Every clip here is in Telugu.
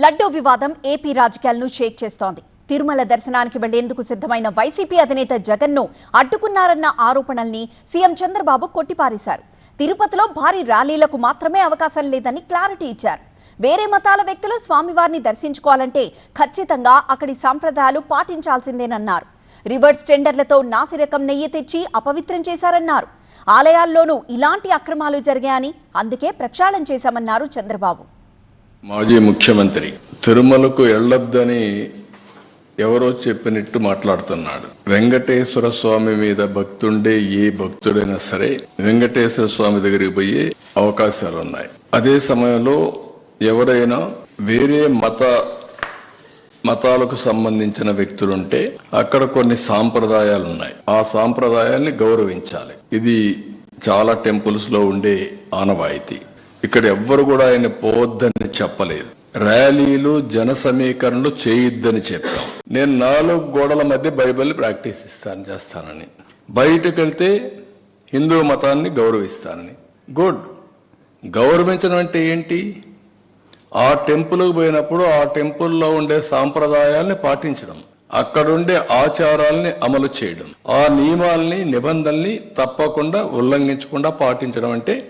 లడ్డూ వివాదం ఏపీ రాజకీయాలను షేక్ చేస్తోంది. తిరుమల దర్శనానికి వెళ్ళేందుకు సిద్ధమైన వైసీపీ అధినేత జగన్ను అడ్డుకున్నారన్న ఆరోపణల్ని సీఎం చంద్రబాబు కొట్టిపారేశారు. తిరుపతిలో భారీ ర్యాలీలకు మాత్రమే అవకాశం లేదని క్లారిటీ ఇచ్చారు. వేరే మతాల వ్యక్తులు స్వామివారిని దర్శించుకోవాలంటే ఖచ్చితంగా అక్కడి సాంప్రదాయాలు పాటించాల్సిందేనన్నారు. రివర్స్ టెండర్లతో నాసిరకం నెయ్యి తెచ్చి అపవిత్రం చేశారన్నారు. ఆలయాల్లోనూ ఇలాంటి అక్రమాలు జరిగాయని అందుకే ప్రక్షాళన చేశామన్నారు చంద్రబాబు. మాజీ ముఖ్యమంత్రి. తిరుమలకు వెళ్ళొద్దని ఎవరో చెప్పినట్టు మాట్లాడుతున్నాడు. వెంకటేశ్వర స్వామి మీద భక్తుండే ఏ భక్తుడైనా సరే వెంకటేశ్వర స్వామి దగ్గరికి పోయే అవకాశాలు ఉన్నాయి అదే సమయంలో ఎవరైనా వేరే మత మతాలకు సంబంధించిన వ్యక్తులుంటే అక్కడ కొన్ని సాంప్రదాయాలు ఉన్నాయి ఆ సాంప్రదాయాల్ని గౌరవించాలి. ఇది చాలా టెంపుల్స్లో ఉండే ఆనవాయితీ. ఇక్కడ ఎవ్వరు కూడా ఆయన పోవద్దని చెప్పలేదు. ర్యాలీలు జన సమీకరణలు చేయొద్దని చెప్పాం. నేను నాలుగు గోడల మధ్య బైబిల్ ప్రాక్టీస్ ఇస్తాను చేస్తానని. బయటకు వెళ్తే హిందూ మతాన్ని గౌరవిస్తానని. గుడ్. గౌరవించడం అంటే ఏంటి? ఆ టెంపుల్కి పోయినప్పుడు ఆ టెంపుల్లో ఉండే సాంప్రదాయాల్ని పాటించడం. అక్కడుండే ఆచారాల్ని అమలు చేయడం. ఆ నియమాల్ని నిబంధనల్ని తప్పకుండా ఉల్లంఘించకుండా పాటించడం అంటే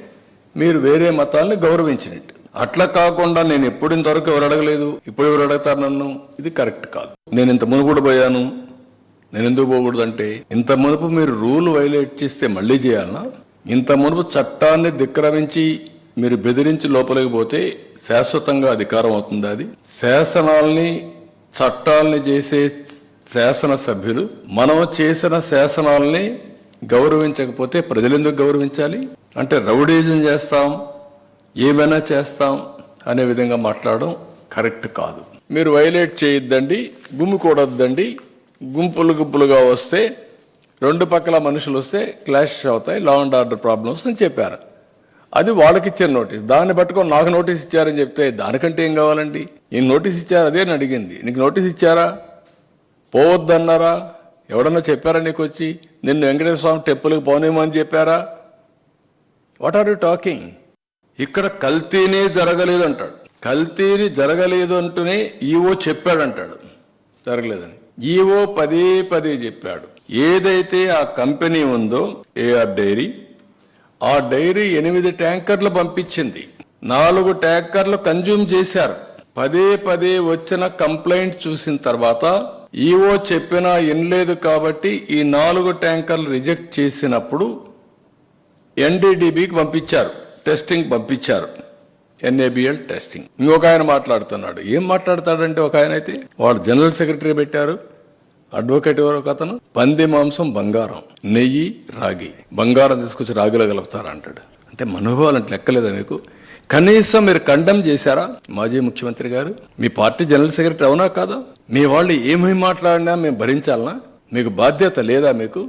మీరు వేరే మతాల్ని గౌరవించినట్టు. అట్లా కాకుండా నేను ఎప్పుడు ఇంతవరకు ఎవరు అడగలేదు. ఇప్పుడు ఎవరు అడుగుతారు నన్ను? ఇది కరెక్ట్ కాదు. నేను ఇంత మునుగుడు పోయాను. నేను ఎందుకు పోకూడదు అంటే ఇంత మునుపు మీరు రూల్ వైలేట్ చేస్తే మళ్ళీ చేయాలనా? ఇంత మునుపు చట్టాన్ని ధిక్రమించి మీరు బెదిరించి లోపలికి పోతే శాశ్వతంగా అధికారం అవుతుంది అది? శాసనాల్ని చట్టాల్ని చేసే శాసన సభ్యులు మనం చేసిన శాసనాల్ని గౌరవించకపోతే ప్రజలు ఎందుకు గౌరవించాలి? అంటే రౌడీజం చేస్తాం ఏమైనా చేస్తాం అనే విధంగా మాట్లాడడం కరెక్ట్ కాదు. మీరు వైలేట్ చేయొద్దండి గుమ్మికూడొద్దండి గుంపులు గుంపులుగా వస్తే రెండు పక్కల మనుషులు వస్తే క్లాష్ అవుతాయి లా అండ్ ఆర్డర్ ప్రాబ్లమ్స్ అని చెప్పారు. అది వాళ్ళకి ఇచ్చిన నోటీస్. దాన్ని పట్టుకొని నాకు నోటీస్ ఇచ్చారని చెప్తే దానికంటే ఏం కావాలండి? ఈ నోటీస్ ఇచ్చారు అదే అని అడిగింది. నీకు నోటీస్ ఇచ్చారా? పోవద్దన్నారా? ఎవడన్నా చెప్పారా నీకు వచ్చి నిన్ను వెంకటేశ్వర స్వామి టెంపుల్కి పోనేమని చెప్పారా? What are you talking? ఇక్కడ కల్తీనే జరగలేదు అంటాడు కల్తీని జరగలేదు అంటూనే ఈవో చెప్పాడంటాడు. జరగలేదని. ఈవో పదే పదే చెప్పాడు. ఏదైతే ఆ కంపెనీ ఉందో ఏఆర్ డైరీ ఆ డైరీ ఎనిమిది ట్యాంకర్లు పంపించింది. నాలుగు ట్యాంకర్లు కన్జ్యూమ్ చేశారు. పదే పదే వచ్చిన కంప్లైంట్ చూసిన తర్వాత ఈవో చెప్పినా వినలేదు కాబట్టి ఈ నాలుగు ట్యాంకర్లు రిజెక్ట్ చేసినప్పుడు ఎన్డీడీబీకి పంపించారు టెస్టింగ్ పంపించారు ఎన్ఏబిఎల్ టెస్టింగ్. ఇంకొక ఆయన మాట్లాడుతున్నాడు. ఏం మాట్లాడతాడంటే ఒక ఆయన అయితే వాడు జనరల్ సెక్రటరీ పెట్టారు అడ్వకేట్ ఎవరు ఒక అతను? పంది మాంసం బంగారం నెయ్యి రాగి. బంగారం తీసుకొచ్చి రాగిలో కలుపుతారా అంటాడు. అంటే మనోభావాలు అంటే లెక్కలేదా మీకు? కనీసం మీరు కండెమ్ చేశారా? మాజీ ముఖ్యమంత్రి గారు మీ పార్టీ జనరల్ సెక్రటరీ అవునా కాదా? మీ వాళ్ళు ఏమేమి మాట్లాడినా మేము భరించాలనా? మీకు బాధ్యత లేదా మీకు?